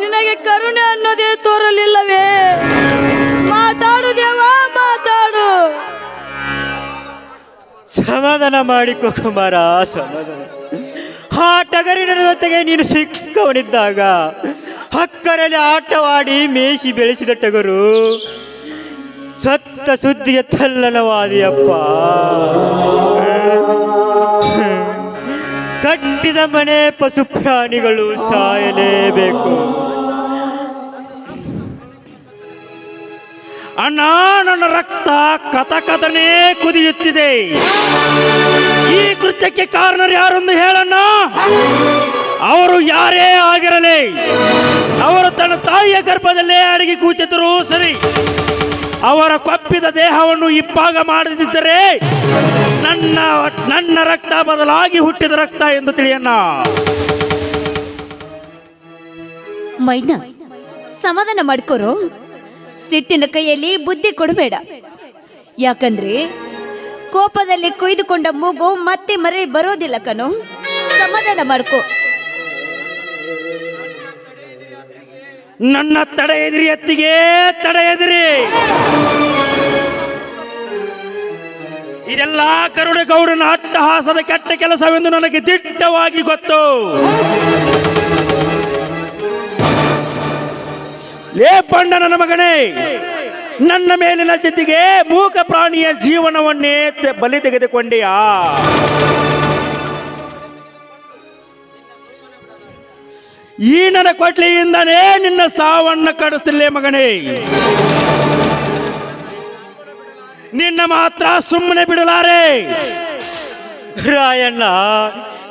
ನಿನಗೆ ಕರುಣೆ ಅನ್ನೋದೇ ತೋರಲಿಲ್ಲವೇ? ಮಾತಾಡು ದೇವ, ಮಾತಾಡು. ಸಮಾಧಾನ ಮಾಡಿಕೊ ಕುಮಾರ ಸಮಾಧಾನ. ಆ ಟಗರಿನ ಜೊತೆಗೆ ನೀನು ಸಿಕ್ಕವನಿದ್ದಾಗ ಹಕ್ಕರಲ್ಲಿ ಆಟವಾಡಿ ಮೇಯಿಸಿ ಬೆಳೆಸಿದ ಟಗರು, ಸತ್ತ ಸುದ್ದಿಗೆ ತಲ್ಲಣವಾದಿಯಪ್ಪ ಕಟ್ಟಿದ ಮನೆ ಪಶು ಪ್ರಾಣಿಗಳು ಸಾಯಲೇಬೇಕು. ಅಣ್ಣ ನನ್ನ ರಕ್ತ ಕಥಕಥನೇ ಕುದಿಯುತ್ತಿದೆ. ಈ ಕೃತ್ಯಕ್ಕೆ ಕಾರಣರು ಯಾರೊಂದು ಹೇಳಣ್ಣ? ಅವರು ಯಾರೇ ಆಗಿರಲಿ, ಅವರು ತನ್ನ ತಾಯಿಯ ಗರ್ಭದಲ್ಲೇ ಅಡಗಿ ಕೂತಿದ್ದರೂ ಸರಿ. ಅವರ ಕೊಪ್ಪಿದ ದೇಹವನ್ನು ಇಬ್ಬಾಗ ಮಾಡದಿದ್ದರೆ ನನ್ನ ನನ್ನ ರಕ್ತ ಬದಲಾಗಿ ಹುಟ್ಟಿದ ರಕ್ತ ಎಂದು ತಿಳಿಯಣ್ಣ. ಮೈನ, ಸಮಾಧಾನ ಮಾಡ್ಕೋರು. ಸಿಟ್ಟಿನ ಕೈಯಲ್ಲಿ ಬುದ್ಧಿ ಕೊಡಬೇಡ. ಯಾಕಂದ್ರೆ ಕೋಪದಲ್ಲಿ ಕೊಯ್ದುಕೊಂಡ ಮೂಗು ಮತ್ತೆ ಮರಳಿ ಬರೋದಿಲ್ಲ ಕಣೋ. ಸಮಾಧಾನ ಮಾಡ್ಕೋ. ನನ್ನ ತಡೆ ಎದಿರಿ ಎತ್ತಿಗೆ ತಡೆ ಎದಿರಿ. ಇದೆಲ್ಲ ಕರುಣಗೌಡನ ಅಟ್ಟಹಾಸದ ಕೆಟ್ಟ ಕೆಲಸವೆಂದು ನನಗೆ ದಿಟ್ಟವಾಗಿ ಗೊತ್ತು. ಲೇ ಪಂಡ ನನ್ನ ಮಗನೇ, ನನ್ನ ಮೇಲಿನ ಜೊತೆಗೆ ಮೂಕ ಪ್ರಾಣಿಯ ಜೀವನವನ್ನೇ ಬಲಿ ತೆಗೆದುಕೊಂಡೆಯಾ? ಈ ನನ್ನ ಕೊಟ್ಲಿಯಿಂದನೇ ನಿನ್ನ ಸಾವನ್ನ ಕಡಿಸ್ತಿಲ್ಲೇ ಮಗನೇ. ನಿನ್ನ ಮಾತ್ರ ಸುಮ್ಮನೆ ಬಿಡಲಾರೆ. ರಾಯಣ್ಣ,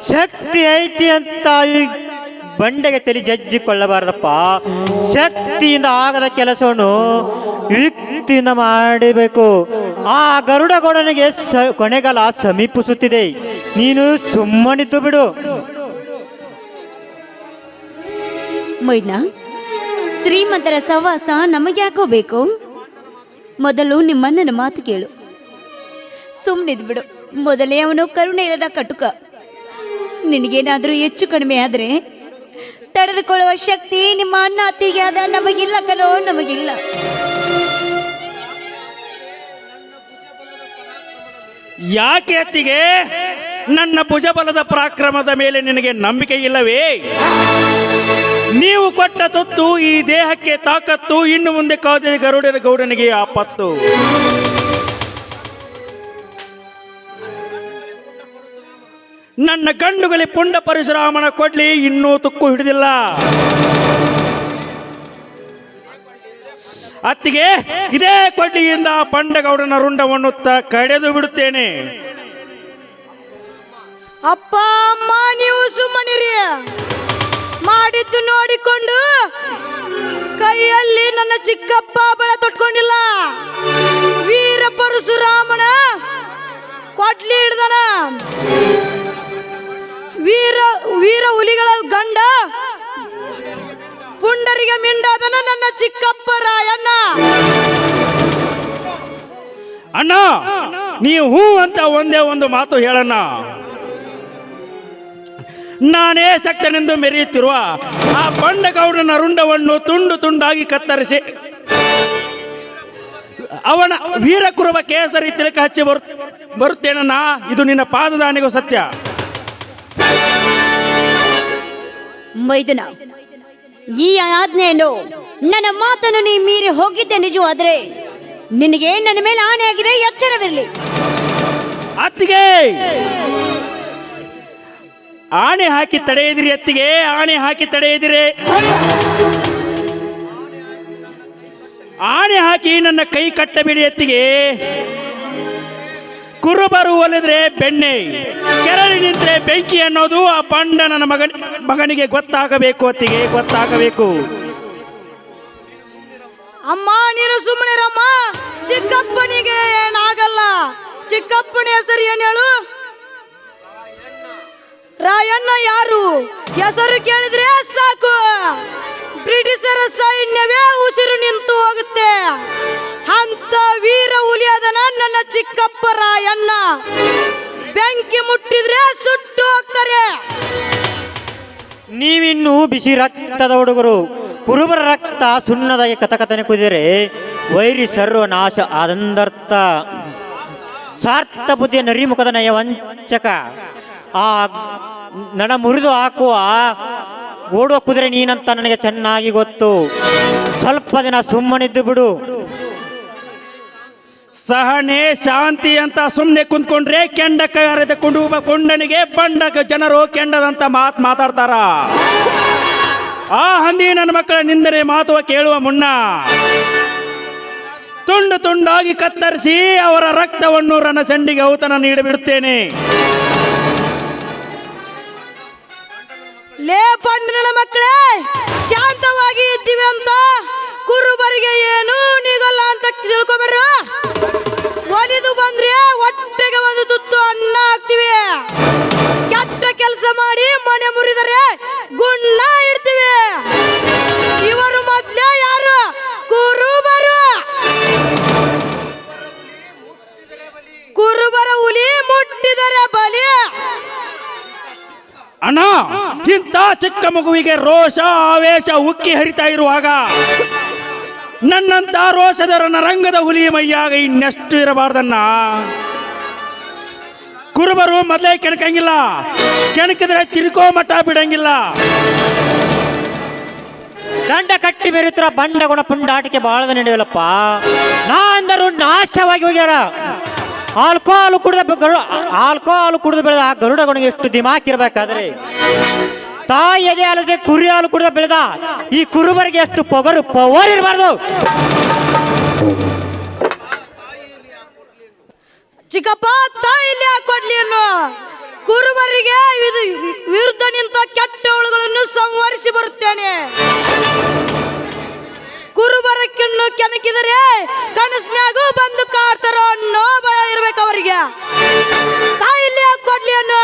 ಶಕ್ತಿ ಐತಿ ಅಂತ ಬಂಡೆಗೆ ತಲೆ ಜಜ್ಜಿಕೊಳ್ಳಬಾರದಪ್ಪ. ಶಕ್ತಿಯಿಂದ ಆಗದ ಕೆಲಸವನ್ನು ಯುಕ್ತಿಯಿಂದ ಮಾಡಬೇಕು. ಆ ಗರುಡಗೌಡನಿಗೆ ಕೊನೆಗಾಲ ಸಮೀಪಿಸುತ್ತಿದೆ. ನೀನು ಸುಮ್ಮನಿದ್ದು ಬಿಡು. ಮೈದ್ನ ಶ್ರೀಮಂತರ ಸವಾಸ ನಮಗ್ಯಾಕೋ ಬೇಕು? ಮೊದಲು ನಿಮ್ಮಣ್ಣನ ಮಾತು ಕೇಳು. ಸುಮ್ಮನಿದ್ ಬಿಡು. ಮೊದಲೇ ಅವನು ಕರುಣೆ ಇಲ್ಲದ ಕಟುಕ. ನಿನಗೇನಾದರೂ ಹೆಚ್ಚು ಕಡಿಮೆ ಆದರೆ ತಡೆದುಕೊಳ್ಳುವ ಶಕ್ತಿ ನಿಮ್ಮ ಅಣ್ಣ ಅತ್ತಿಗೆ ಆದ ನಮಗಿಲ್ಲ ಕಣೋ, ನಮಗಿಲ್ಲ. ಯಾಕೆ ಅತ್ತಿಗೆ? ನನ್ನ ಭುಜಬಲದ ಪರಾಕ್ರಮದ ಮೇಲೆ ನಿನಗೆ ನಂಬಿಕೆ ಇಲ್ಲವೇ? ನೀವು ಕೊಟ್ಟ ತುತ್ತು ಈ ದೇಹಕ್ಕೆ ತಾಕತ್ತು. ಇನ್ನು ಮುಂದೆ ಕಾದಿದೆ ಗರುಡನ ಗೌಡನಿಗೆ ಆಪತ್ತು. ನನ್ನ ಗಂಡುಗಳಿ ಪುಂಡ ಪರಶುರಾಮನ ಕೊಡ್ಲಿ, ಇನ್ನೂ ತುಕ್ಕು ಹಿಡಿದಿಲ್ಲ. ಅತ್ತಿಗೆ, ಇದೇ ಕೊಡ್ಲಿಯಿಂದ ಪಂಡಗೌಡನ ರುಂಡವನ್ನು ಕಡೆದು ಬಿಡುತ್ತೇನೆ. ಅಪ್ಪ, ಅಮ್ಮ, ನೀವು ಸುಮ್ಮನಿರಿ. ಮಾಡಿದ್ದು ನೋಡಿಕೊಂಡು ಕೈಯಲ್ಲಿ ನನ್ನ ಚಿಕ್ಕಪ್ಪ ಬಳ ತೊಟ್ಕೊಂಡಿಲ್ಲ. ವೀರ ಪರಶುರಾಮನ ಕೊಡ್ಲಿ ಹಿಡ್ದನ. ವೀರ ವೀರ ಹುಲಿಗಳ ಗಂಡ ಪುಂಡರಿಗೆ ಮಿಂಡಾದನ ನನ್ನ ಚಿಕ್ಕಪ್ಪ ರಾಯಣ್ಣ. ಅಣ್ಣ, ನೀವು ಹೂ ಅಂತ ಒಂದೇ ಒಂದು ಮಾತು ಹೇಳಣ್ಣ. ನಾನೇ ಶಕ್ತನೆಂದು ಮೆರೆಯುತ್ತಿರುವ ಆ ಬಂಡಗೌಡನ ರುಂಡವನ್ನು ತುಂಡು ತುಂಡಾಗಿ ಕತ್ತರಿಸಿ ಅವನ ವೀರಕುರುಬ ಕೇಸರಿ ತಿಲಕ ಹಚ್ಚಿ ಬರು ಬರುತ್ತೇನಣ್ಣ ಇದು ನಿನ್ನ ಪಾದದಾನಿಗೂ ಸತ್ಯ. ಮೈದನ ಈ ಆಜ್ಞೆಯನ್ನು ನನ್ನ ಮಾತನ್ನು ನೀ ಮೀರಿ ಹೋಗಿದ್ದೆ ನಿಜವಾದರೆ ನಿನಗೆ ನನ್ನ ಮೇಲೆ ಆನೆ ಆಗಿದೆ ಎಚ್ಚರವಿರಲಿ. ಅತ್ತಿಗೆ! ಆಣೆ ಹಾಕಿ ತಡೆಯದಿರಿ ಅತ್ತಿಗೆ ಆನೆ ಹಾಕಿ ತಡೆಯದಿರಿ. ಆನೆ ಹಾಕಿ ನನ್ನ ಕೈ ಕಟ್ಟಬೇಡಿ ಎತ್ತಿಗೆ ಕುರುಬರು ಒಲಿದ್ರೆ ಬೆಣ್ಣೆ, ಕೆರಳಿ ನಿಂತ್ರೆ ಬೆಂಕಿ ಅನ್ನೋದು ಆ ಪಂಡ ನನ್ನ ಮಗನ ಮಗನಿಗೆ ಗೊತ್ತಾಗಬೇಕು ಅತ್ತಿಗೆ, ಗೊತ್ತಾಗಬೇಕು. ಅಮ್ಮ, ನೀನು ಸುಮ್ಮನಿರಮ್ಮ, ಚಿಕ್ಕಪ್ಪನಿಗೆ ಏನಾಗಲ್ಲ. ಚಿಕ್ಕಪ್ಪನ ಹೆಸರು ಏನು ಹೇಳು? ರಾಯಣ್ಣ ಯಾರು? ಹೆಸರು ಕೇಳಿದ್ರೆ ಸಾಕು. ಬ್ರಿಟಿಷರ ಸೈನ್ಯವೇ ಉಸಿರು ನಿಂತು ಹೋಗುತ್ತೆ. ಅಂತ ವೀರ ಹುಲಿಯಾದನ ನನ್ನ ಚಿಕ್ಕಪ್ಪ ರಾಯಣ್ಣ. ಬೆಂಕಿ ಮುಟ್ಟಿದ್ರೆ ಸುಟ್ಟು ಹೋಗ್ತಾರೆ. ನೀವಿನ್ನೂ ಬಿಸಿ ರಕ್ತದ ಹುಡುಗರು, ಕುರುಬರ ರಕ್ತ ಸುಣ್ಣದಾಗಿ ಕಥಕಥನೆ ಕುದಿದರೆ ವೈರಿ ಸರ್ವನಾಶ ಆದಂದರ್ಥ. ಸ್ವಾರ್ಥ ಬುದ್ಧಿಯ ನರಿಮುಖದ ನಯ ವಂಚಕ ಆ ನಡ ಮುರಿದು ಹಾಕುವ ಓಡುವ ಕುದುರೆ ನೀನಂತ ನನಗೆ ಚೆನ್ನಾಗಿ ಗೊತ್ತು. ಸ್ವಲ್ಪ ದಿನ ಸುಮ್ಮನಿದ್ದು ಬಿಡು. ಸಹನೆ, ಶಾಂತಿ ಅಂತ ಸುಮ್ಮನೆ ಕುಂತ್ಕೊಂಡ್ರೆ ಕೆಂಡ ಕರೆದುಕೊಂಡು ಕೊಂಡನಿಗೆ ಬಂಡ ಜನರು ಕೆಂಡದಂತ ಮಾತು ಮಾತಾಡ್ತಾರ. ಆ ಹಂದಿ ನನ್ನ ಮಕ್ಕಳ ನಿಂದನೆ ಮಾತು ಕೇಳುವ ಮುನ್ನ ತುಂಡು ತುಂಡಾಗಿ ಕತ್ತರಿಸಿ ಅವರ ರಕ್ತವನ್ನು ರಣಸಂಡಿಗೆ ಔತನ ನೀಡಿಬಿಡುತ್ತೇನೆ. ಲೇ ಪಂಡನ ಮಕ್ಕಳೇ, ಶಾಂತವಾಗಿ ಇದ್ದೀವಿ ಅಂತ ಕುರುಬರಿಗೆ ಏನು ನೀಗಲ್ಲ ಅಂತ ತಿಳ್ಕೊಬೇಡ್ರ? ಒಲಿದು ಬಂದ್ರೆ ಹೊಟ್ಟೆಗೆ ಒಂದು ತುತ್ತು ಅನ್ನ ಹಾಕ್ತಿವಿ. ಕೆಟ್ಟ ಕೆಲಸ ಮಾಡಿ ಮನೆ ಮುರಿದರೆ ಗುಣ್ಣ ಇಡ್ತೀವಿ. ಇವರು ಮೊದ್ಲೇ ಯಾರು? ಕುರುಬರು. ಕುರುಬರ ಹುಲಿ ಮುಟ್ಟಿದರೆ ಬಲಿ. ಅಣ್ಣ, ಇಂಥ ಚಿಕ್ಕ ಮಗುವಿಗೆ ರೋಷ, ಆವೇಶ, ಉಕ್ಕಿ ಹರಿತಾ ಇರುವಾಗ ನನ್ನಂತ ರೋಷದ ರಂಗದ ಹುಲಿ ಮೈಯಾಗ ಇನ್ನೆಷ್ಟು ಇರಬಾರ್ದನ್ನ ಕುರುಬರು ಮೊದಲೇ ಕೆಣಕಂಗಿಲ್ಲ, ಕೆಣಕಿದ್ರೆ ತಿರುಕೋ ಮಠ ಬಿಡಂಗಿಲ್ಲ. ದಂಡ ಕಟ್ಟಿ ಬೆರೀತರ ಬಂಡ ಗುಣ ಪುಂಡಾಟಿಕೆ ಬಾಳದ ನಡೆಯಲ್ಲಪ್ಪ. ನಾ ಅಂದರು ನಾಶವಾಗಿ ಹೋಗ್ಯಾರ. ಆಲ್ಕೋಹಾಲು ಕುಡಿದ ಗರು ಆಲ್ಕೋಹಾಲು ಕುಡಿದು ಬೆಳೆದ ಆ ಗರುಡ ಗುಣಿಗೆ ಎಷ್ಟು ದಿಮಾಕ್ ಇರಬೇಕಾದ್ರೆ ತಾಯಿ ಎದೆ ಅಲ್ಲದೆ ಕುರಿ ಹಾಲು ಕುಡಿದ ಬೆಳೆದ ಈ ಕುರುಬರಿಗೆ ಎಷ್ಟು ಪೊಗರು, ಪವರ್ ಇರಬಾರ್ದು. ಚಿಕ್ಕಪ್ಪ ತಾಯಿಲಿ ಕೊಡ್ಲಿ ಕುರುಬರಿಗೆ ವಿರುದ್ಧ ನಿಂತ ಕೆಟ್ಟ ಸಂಹರಿಸಿ ಬರುತ್ತೇನೆ. ಕುರುಬರಕ್ಕಿನ್ನು ಕೆಣಕಿದರೆ ಕನಸಿನಾಗೂ ಬಂದು ಕಾಡ್ತಾರೋ ಅನ್ನೋ ಭಯ ಇರ್ಬೇಕು ಅವರಿಗೆ. ತಾಯಿಲಿ ಕೊಡ್ಲಿಯನ್ನು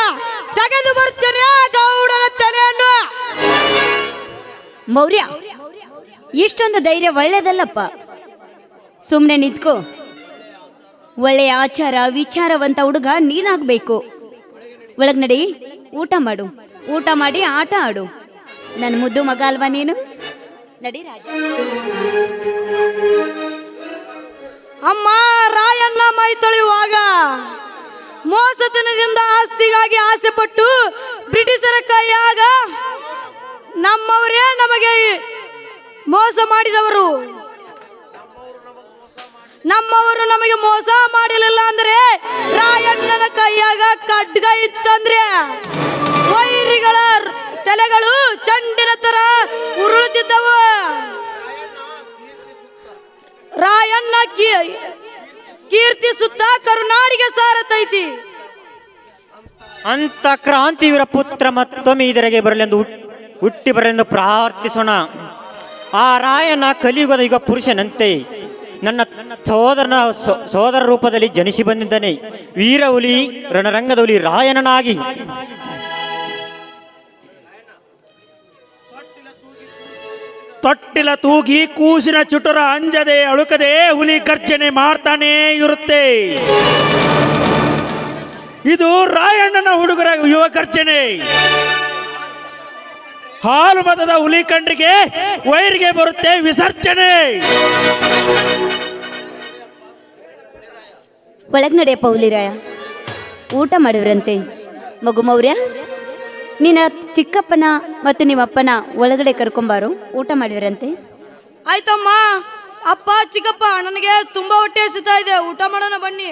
ತೆಗೆದು ಬರ್ತೇನೆ ಗೌಡನ ತಲೆಯನ್ನು. ಮೌರ್ಯ, ಇಷ್ಟೊಂದು ಧೈರ್ಯ ಒಳ್ಳೇದಲ್ಲಪ್ಪ. ಸುಮ್ಮನೆ ನಿಂತ್ಕೋ. ಒಳ್ಳೆಯ ಆಚಾರ, ವಿಚಾರವಂತ ಹುಡುಗ ನೀನಾಗಬೇಕು. ಒಳಗ್ ನಡಿ, ಊಟ ಮಾಡು. ಊಟ ಮಾಡಿ ಆಟ ಆಡು. ನನ್ನ ಮುದ್ದು ಮಗ ಅಲ್ವಾ ನೀನು? ನಡಿ ರಾಜ. ಅಮ್ಮ, ರಾಯಣ್ಣ ಮೈ ತೊಳೆಯುವಾಗ ಮೋಸತನದಿಂದ ಆಸ್ತಿಗಾಗಿ ಆಸೆ ಪಟ್ಟು ಬ್ರಿಟಿಷರ ಕೈಯಾಗ ನಮ್ಮವರೇ ನಮಗೆ ಮೋಸ ಮಾಡಿದವರು. ನಮ್ಮವರು ನಮಗೆ ಮೋಸ ಮಾಡಲಿಲ್ಲ ಅಂದ್ರೆ ರಾಯಣ್ಣನ ಕೈಯಾಗ ಖಡ್ಗ ಇತ್ತಂದ್ರೆ. ತಲೆಗಳು ಚಂಡಿನ ತರ ಉರುಳುತ್ತಿದ್ದವು. ರಾಯಣ್ಣ ಕೀ- ಕೀರ್ತಿ ಸುತ್ತ ಕರುನಾಡಿಗೆ ಸಾರತೈತಿ. ಅಂತ ಕ್ರಾಂತಿವೀರ ಪುತ್ರ ಮತ್ತೊಮ್ಮೆ ಇದರಿಗೆ ಬರಲೆಂದು ಹುಟ್- ಹುಟ್ಟಿ ಬರಲೆಂದು ಪ್ರಾರ್ಥಿಸೋಣ. ಆ ರಾಯನ ಕಲಿಯುಗದ ಯುಗ ಪುರುಷನಂತೆ. ನನ್ನ ಸೋದರನ ಸೋದರ ರೂಪದಲ್ಲಿ ಜನಿಸಿ ಬಂದಿದ್ದಾನೆ. ವೀರ ಹುಲಿ ರಣರಂಗದ ಹುಲಿ ರಾಯಣನಾಗಿ ತೊಟ್ಟಿಲ ತೂಗಿ ಕೂಸಿನ ಚುಟುರ ಅಂಜದೆ ಅಳುಕದೆ ಹುಲಿ ಗರ್ಜನೆ ಮಾಡ್ತಾನೇ ಇರುತ್ತೆ. ಇದು ರಾಯಣ್ಣನ ಹುಡುಗರ ಯುವ ಹಾಲು ಮತದ ಹುಲಿ ಕಂಡ್ರಿಗೆ ವೈರಿಗೆ ಬರುತ್ತೆ ವಿಸರ್ಜನೆ. ಒಳಗ್ ನಡೆಯಪ್ಪ ಹುಲಿರಾಯ ಊಟ ಮಾಡಿದ್ರಂತೆ ಮಗು ಮೌರ್ಯ, ನಿನ್ನ ಚಿಕ್ಕಪ್ಪನ ಮತ್ತು ನಿಮ್ಮ ಅಪ್ಪನ ಒಳಗಡೆ ಕರ್ಕೊಂಬಾರು. ಊಟ ಮಾಡಿದ್ರಂತೆ? ಆಯ್ತಮ್ಮ. ಅಪ್ಪ, ಚಿಕ್ಕಪ್ಪ ನನಗೆ ತುಂಬಾ ಹೊಟ್ಟೆ ಹಸಿತಾ ಇದೆ. ಊಟ ಮಾಡೋಣ ಬನ್ನಿ.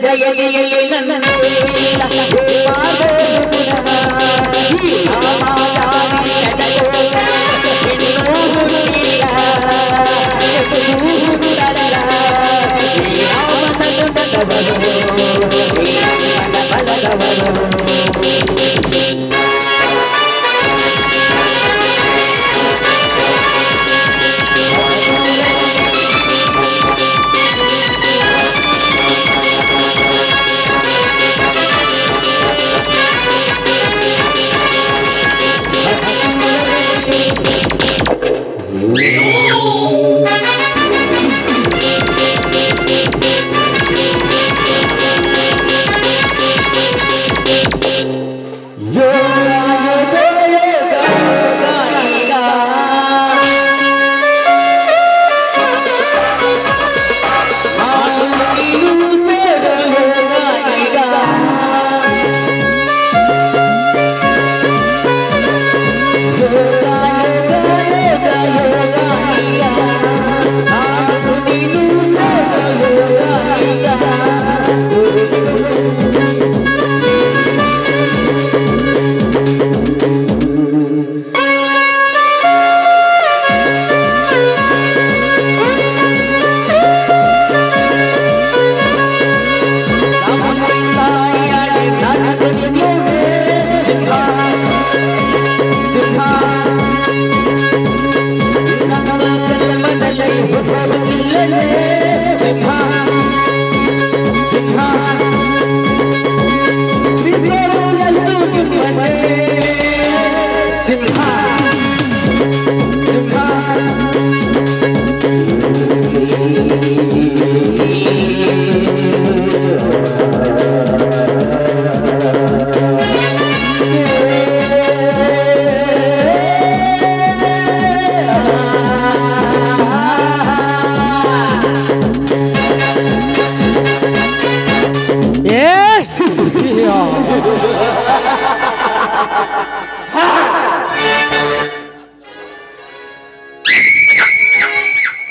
ಜಗಯಲಿಯಲ್ಲಿ ನನ್ನ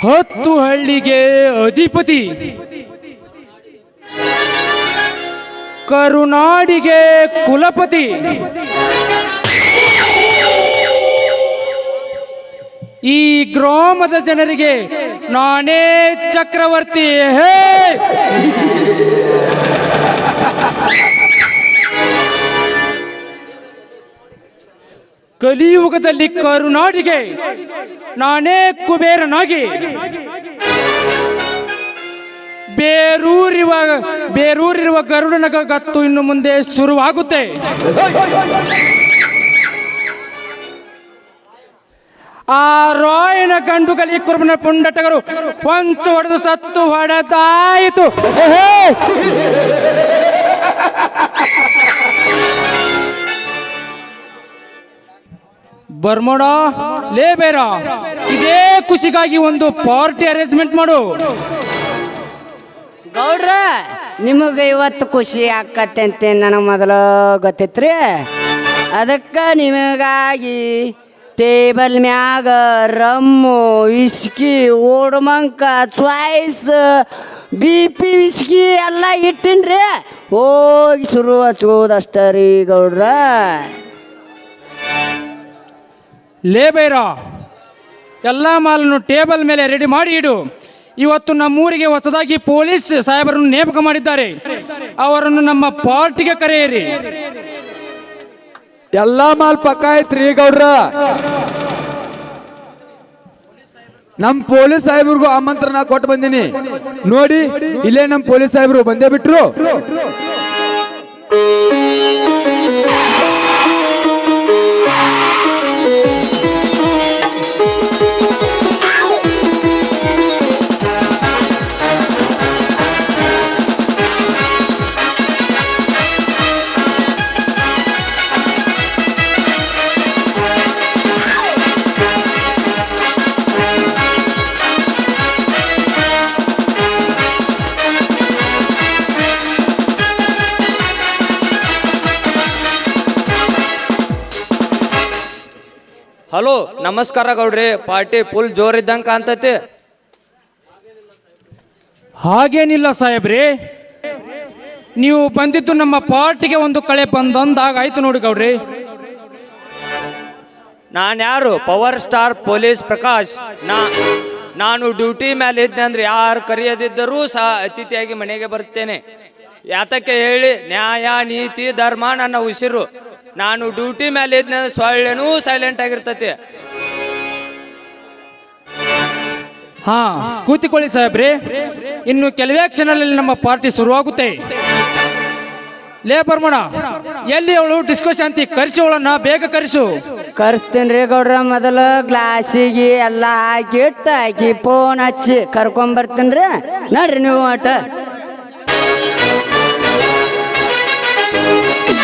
ಹತ್ತು ಹಳ್ಳಿಗೆ ಅಧಿಪತಿ. ಕರುನಾಡಿಗೆ ಕುಲಪತಿ. ಈ ಗ್ರಾಮದ ಜನರಿಗೆ ನಾನೇ ಚಕ್ರವರ್ತಿ. ಹೇ! ಕಲಿಯುಗದಲ್ಲಿ ಕರುನಾಡಿಗೆ ನಾನೇ ಕುಬೇರನಾಗಿ. ಬೇರೂರಿರುವ ಬೇರೂರಿರುವ ಗರುಡನ ಗತ್ತು ಇನ್ನು ಮುಂದೆ ಶುರುವಾಗುತ್ತೆ. ಆ ರಾಯನ ಗಂಡುಗಲಿ ಕುರುಬನ ಪುಂಡಟಗರು ಹೊಂಚು ಹೊಡೆದು ಸತ್ತು ಹೊಡೆದಾಯಿತು. ಬರ್ಮೋಡ ಲೇ ಬೇರ, ಇದೇ ಖುಷಿಗಾಗಿ ಒಂದು ಪಾರ್ಟಿ ಅರೇಂಜ್ಮೆಂಟ್ ಮಾಡು. ಗೌಡ್ರ, ನಿಮಗೆ ಇವತ್ತು ಖುಷಿ ಆಕತ್ತೆ ಅಂತ, ನನಗೆ ಮೊದಲು ಗೊತ್ತಿತ್ರಿ? ಅದಕ್ಕೆ ನಿಮಗಾಗಿ ಟೇಬಲ್ ಮ್ಯಾಗ rum whisky Old Monk choice B P whisky ಎಲ್ಲ ಇಟ್ಟಿನ್ರಿ. ಹೋಗಿ ಶುರು ಹಚ್ಕೋದಷ್ಟ ರೀ ಗೌಡ್ರ. ಲೇ ಬೇರ ಎಲ್ಲ ಮಾಲನ್ನು ಟೇಬಲ್ ಮೇಲೆ ರೆಡಿ ಮಾಡಿ ಇಡು. ಇವತ್ತು ನಮ್ಮೂರಿಗೆ ಹೊಸದಾಗಿ ಪೊಲೀಸ್ ಸಾಹೇಬರನ್ನು ನೇಮಕ ಮಾಡಿದ್ದಾರೆ. ಅವರನ್ನು ನಮ್ಮ ಪಾರ್ಟಿಗೆ ಕರೆಯಿರಿ. ಎಲ್ಲ ಮಾಲ್ ಪಕ್ಕ ಐತ್ರಿ ಗೌಡ್ರ ನಮ್ ಪೊಲೀಸ್ ಸಾಹೇಬ್ರಿಗೂ ಆಮಂತ್ರಣ ಕೊಟ್ಟು ಬಂದಿನಿ. ನೋಡಿ, ಇಲ್ಲೇ ನಮ್ ಪೊಲೀಸ್ ಸಾಹೇಬ್ರು ಬಂದೇ ಬಿಟ್ರು. ನಮಸ್ಕಾರ ಗೌಡ್ರಿ ಪಾರ್ಟಿ ಫುಲ್ ಜೋರ್ ಇದ್ದಂಗ ಕಾಣ್ತೈತಿ. ಹಾಗೇನಿಲ್ಲ ಸಾಹೇಬ್ರಿ. ನೀವು ಬಂದಿದ್ದು ನಮ್ಮ ಪಾರ್ಟಿಗೆ ಒಂದು ಕಳೆ ಬಂದಂದಾಗ ಆಯ್ತು ನೋಡಿ ಗೌಡ್ರಿ. ನಾನು ಯಾರು? Power star police Prakash. ನಾ ನಾನು ಡ್ಯೂಟಿ ಮೇಲೆ ಇದ್ದೆ ಅಂದ್ರೆ ಯಾರು ಕರೆಯದಿದ್ದರೂ ಸಹ ಅತಿಥಿಯಾಗಿ ಮನೆಗೆ ಬರ್ತೇನೆ ಯಾತಕ್ಕೆ ಹೇಳಿ ನ್ಯಾಯ ನೀತಿ ಧರ್ಮ ನನ್ನ ಉಸಿರು. ನಾನು ಡ್ಯೂಟಿ ಮೇಲೆ ಇದ್ನ ಸೊಳ್ಳೆನೂ ಸೈಲೆಂಟ್ ಆಗಿರ್ತತಿ. ಹಾ ಕೂತಿಕೊಳ್ಳಿ ಸಾಹೇಬ್ರಿ. ಇನ್ನು ಕೆಲವೇ ಕ್ಷಣದಲ್ಲಿ ನಮ್ಮ ಪಾರ್ಟಿ ಶುರುವಾಗುತ್ತೆ. ಲೇಬರ್ ಬರ್ಮಣ ಎಲ್ಲಿ ಅವಳು ಡಿಸ್ಕಶನ್ ಅಂತಿ ಕರೆಸಿ ಅವಳನ್ನ ಬೇಗ ಕರೆಸು. ಕರ್ಸ್ತೀನಿ ರೀ ಗೌಡ್ರ ಮೊದಲು ಗ್ಲಾಸಿಗೆ ಎಲ್ಲ ಹಾಕಿ ಇಟ್ಟು ಹಾಕಿ ಫೋನ್ ಹಚ್ಚಿ ಕರ್ಕೊಂಬರ್ತೀನಿ ರೀ. ನೋಡ್ರಿ ನೀವು ಆಟ.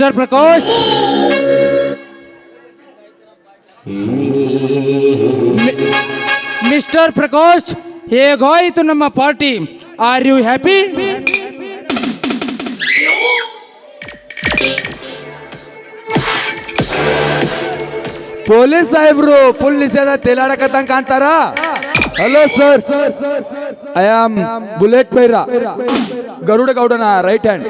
ಮಿಸ್ಟರ್ ಪ್ರಕಾಶ್ ಮಿಸ್ಟರ್ ಪ್ರಕಾಶ್ ಹೇಗಾಯಿತು ನಮ್ಮ party are you happy police ಸಾಹೇಬ್ರು ಫುಲ್ ನಿಷೇಧ ತೇಲಾಡಕತ್ತಂಗ್ ಕಾಣ್ತಾರ? Hello sir I am bullet ಪೈರ Garuda ಗೌಡನ ರೈಟ್ ಹ್ಯಾಂಡ್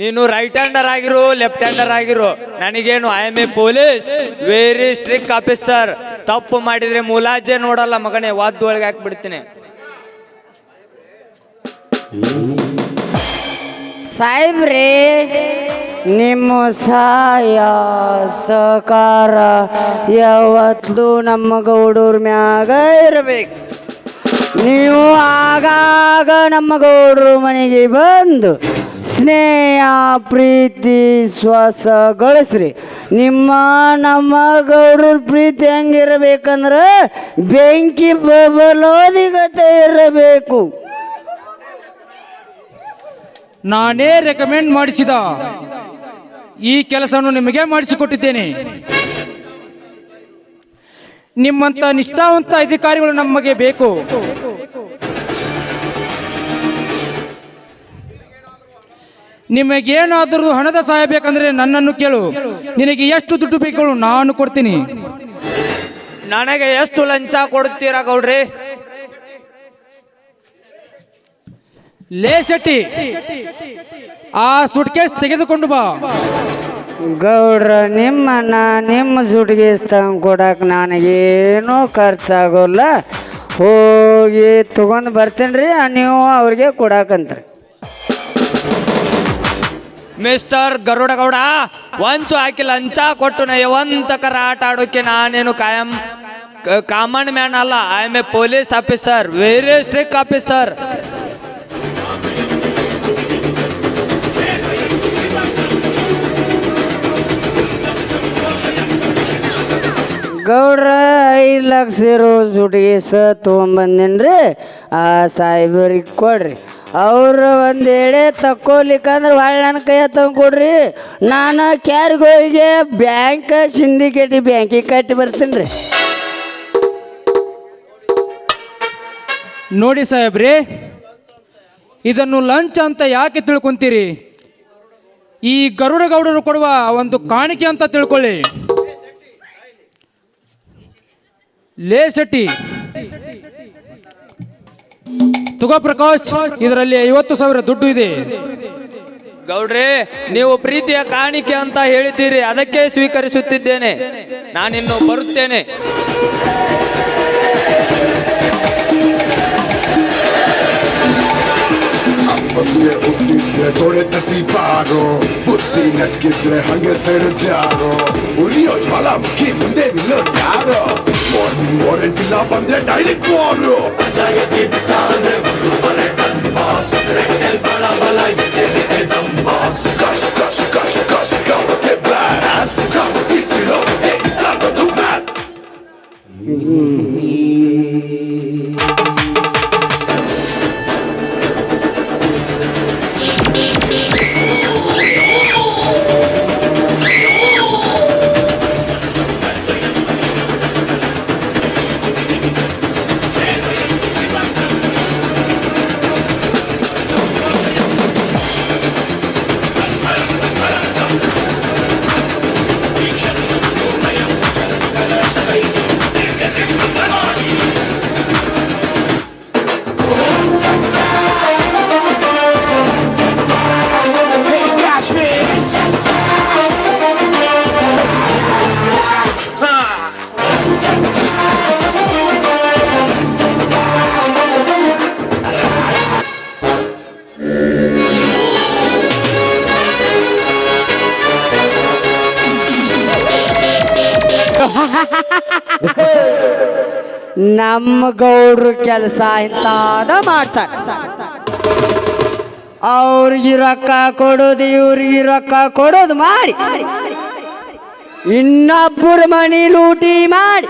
ನೀನು ರೈಟ್ ಹ್ಯಾಂಡರ್ ಆಗಿರು ಲೆಫ್ಟ್ ಹ್ಯಾಂಡರ್ ಆಗಿರು. ನನಗೇನು I am a police very strict officer ತಪ್ಪು ಮಾಡಿದ್ರೆ ಮುಲಾಜೆ ನೋಡಲ್ಲ ಮಗನೇ, ವಾದ್ದು ಒಳಗೆ ಹಾಕ್ಬಿಡ್ತೀನಿ. ಸಾಹೇಬ್ರೆ, ನಿಮ್ಮ ಸಹಾಯ ಸಕಾರ ಯಾವತ್ತೂ ನಮ್ಮ ಗೌಡೂರ್ ಮ್ಯಾಗ ಇರಬೇಕು. ನೀವು ಆಗಾಗ ನಮ್ಮ ಗೌಡರು ಮನೆಗೆ ಬಂದು ಸ್ನೇಹ ಪ್ರೀತಿ ಶ್ವಾಸ ಗಳಿಸ್ರಿ ನಿಮ್ಮ ನಮ್ಮ ಗೌಡ್ರ ಪ್ರೀತಿ ಹೆಂಗಿರಬೇಕಂದ್ರೆ ಬೆಂಕಿ ಬಬಲೋದಿಗತೆ ಇರಬೇಕು. ನಾನೇ ರೆಕಮೆಂಡ್ ಮಾಡಿಸಿದ ಈ ಕೆಲಸವನ್ನು ನಿಮಗೆ ಮಾಡಿಸಿಕೊಟ್ಟಿದ್ದೇನೆ. ನಿಮ್ಮಂತ ನಿಷ್ಠಾವಂತ ಅಧಿಕಾರಿಗಳು ನಮಗೆ ಬೇಕು. ನಿಮಗೇನಾದರೂ ಹಣದ ಸಹಾಯ ಬೇಕಂದ್ರೆ ನನ್ನನ್ನು ಕೇಳು. ನಿನಗೆ ಎಷ್ಟು ದುಡ್ಡು ಬೇಕು ನಾನು ಕೊಡ್ತೀನಿ. ನನಗೆ ಎಷ್ಟು ಲಂಚ ಕೊಡ್ತೀರಾ ಗೌಡ್ರಿ? ಲೇ ಶೆಟ್ಟಿ ಆ ಸುಟ್ಕೇಸ್ ತೆಗೆದುಕೊಂಡು ಬಾ. ಗೌಡ್ರ ನಿಮ್ಮನ್ನ ನಿಮ್ಮ ಸುಟ್ಕೇಸ್ ತಂದು ಕೊಡಕ್ಕೆ ನನಗೇನೂ ಖರ್ಚಾಗೋಲ್ಲ. ಹೋಗಿ ತಗೊಂಡು ಬರ್ತೀನಿ ರೀ ನೀವು ಅವ್ರಿಗೆ ಕೊಡಾಕಂತ್ರಿ. ಮಿಸ್ಟರ್ ಗರುಡಗೌಡ ಒಂಚು ಹಾಕಿ ಲಂಚ ಕೊಟ್ಟು ನಯವಂತಕರ ಆಟ ಆಡೋಕೆ ನಾನೇನು ಕಾಯಂ ಕಾಮನ್ ಮ್ಯಾನ್ ಅಲ್ಲ. I am a police officer very strict officer ಗೌಡ್ರ, ಐದು ಲಕ್ಷ ಇರೋ ಸುಟಿಗೆ ಸ ತೊಗೊಂಬಂದಿನಿ ರೀ ಆ ಸಾಹೇಬರಿಗೆ ಕೊಡ್ರಿ. ಅವ್ರು ಒಂದೇಳೆ ತಕ್ಕೋಲಿಕ್ಕಂದ್ರೆ ಭಾಳ ನನ್ನ ಕೈ ತಂದು ಕೊಡ್ರಿ. ನಾನು ಹೋಗಿ ಬ್ಯಾಂಕ್ ಸಿಂಡಿಕೇಟಿ ಬ್ಯಾಂಕಿಗೆ ಕಟ್ಟಿ ಬರ್ತೀನಿ ರೀ ನೋಡಿ ಸಾಹೇಬ್ರಿ, ಇದನ್ನು ಲಂಚ್ ಅಂತ ಯಾಕೆ ತಿಳ್ಕೊಂತೀರಿ? ಈ ಗರುಡಗೌಡರು ಕೊಡುವ ಒಂದು ಕಾಣಿಕೆ ಅಂತ ತಿಳ್ಕೊಳ್ಳಿ. ಲೇ ಶೆಟ್ಟಿ. ತುಗೋ ಪ್ರಕಾಶ್ ಇದರಲ್ಲಿ ಐವತ್ತು ಸಾವಿರ ದುಡ್ಡು ಇದೆ. ಗೌಡ್ರಿ ನೀವು ಪ್ರೀತಿಯ ಕಾಣಿಕೆ ಅಂತ ಹೇಳಿದ್ದೀರಿ ಅದಕ್ಕೆ ಸ್ವೀಕರಿಸುತ್ತಿದ್ದೇನೆ. ನಾನಿನ್ನು ಬರುತ್ತೇನೆ. ಅಪ್ಪಂಗೆ ಹುಟ್ಟಿದ್ರೆ ತೊಡೆ ತಟ್ಟಿ ಬಾರೋ ಬುದ್ಧಿ ನಕ್ಕಿದ್ರೆ ಹಂಗೆ ಸೈಡ್ ಜಾರೋ. ಉರಿಯೋ ಜ್ವಾಲಾಮುಖಿ ಮುಂದೆ ನಿಲ್ಲೋ ಯಾರೋ? ಮಾರ್ನಿಂಗ್ ವಾರೆಂಟ್ ಇಲ್ಲ ಬಂದ್ರೆ ಡೈರೆಕ್ಟ್ ವಾರು ಕಶ್ ನಮ್ಮ ಗೌಡ್ರ ಕೆಲಸ ಇಂತಾದ ಮಾಡ್ತಾರೆ. ಅವ್ರಿಗೆ ರೊಕ್ಕ ಕೊಡೋದು, ಇವ್ರಿಗೆ ರೊಕ್ಕ ಕೊಡೋದು ಮಾಡಿ. ಇನ್ನೊಬ್ಬರ ಮನಿ ಲೂಟಿ ಮಾಡಿ.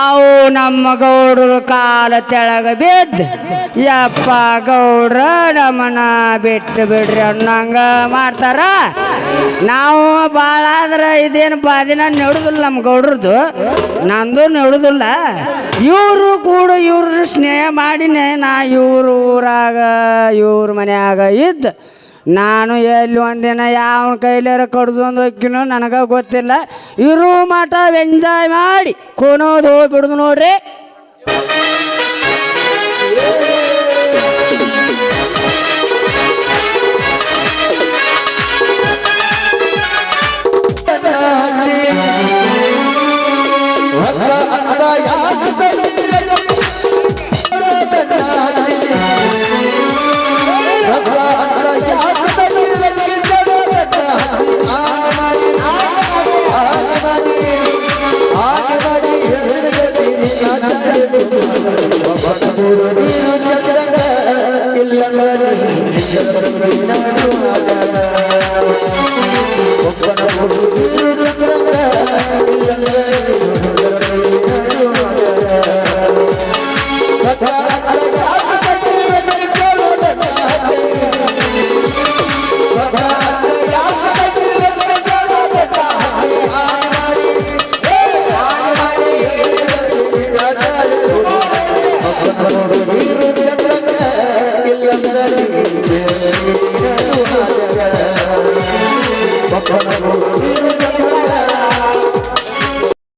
ಅವು ನಮ್ಮ ಗೌಡರು ಕಾಲ ತೆಳಗ ಬಿದ್ದು. ಯಪ್ಪ ಗೌಡ್ರ ನಮ್ಮನ್ನ ಬಿಟ್ಟು ಬಿಡ್ರಿ ಅನ್ನಂಗ ಮಾಡ್ತಾರ. ನಾವು ಭಾಳ ಆದ್ರೆ ಇದೇನು ಬಾದಿನ ನೆಡುದಿಲ್ಲ ನಮ್ಮ ಗೌಡ್ರದ್ದು ನಂದು ನೆಡುದಿಲ್ಲ. ಇವರು ಕೂಡ ಇವ್ರ ಸ್ನೇಹ ಮಾಡಿನೇ ನಾ ಇವ್ರ ಊರಾಗ, ಇವ್ರ ಮನ್ಯಾಗ ಇದ್ದು. ನಾನು ಎಲ್ಲಿ ಒಂದಿನ ಯಾವ ಕೈಲಾರ ಕಡ್ದೊಂದು ಹೋಗ್ತೀನೋ ನನಗೆ ಗೊತ್ತಿಲ್ಲ. ಇರು ಮಠ ಎಂಜಾಯ್ ಮಾಡಿ ಕೊನೋದು ಹೋಗ್ಬಿಡುದು ನೋಡ್ರಿ. Papa,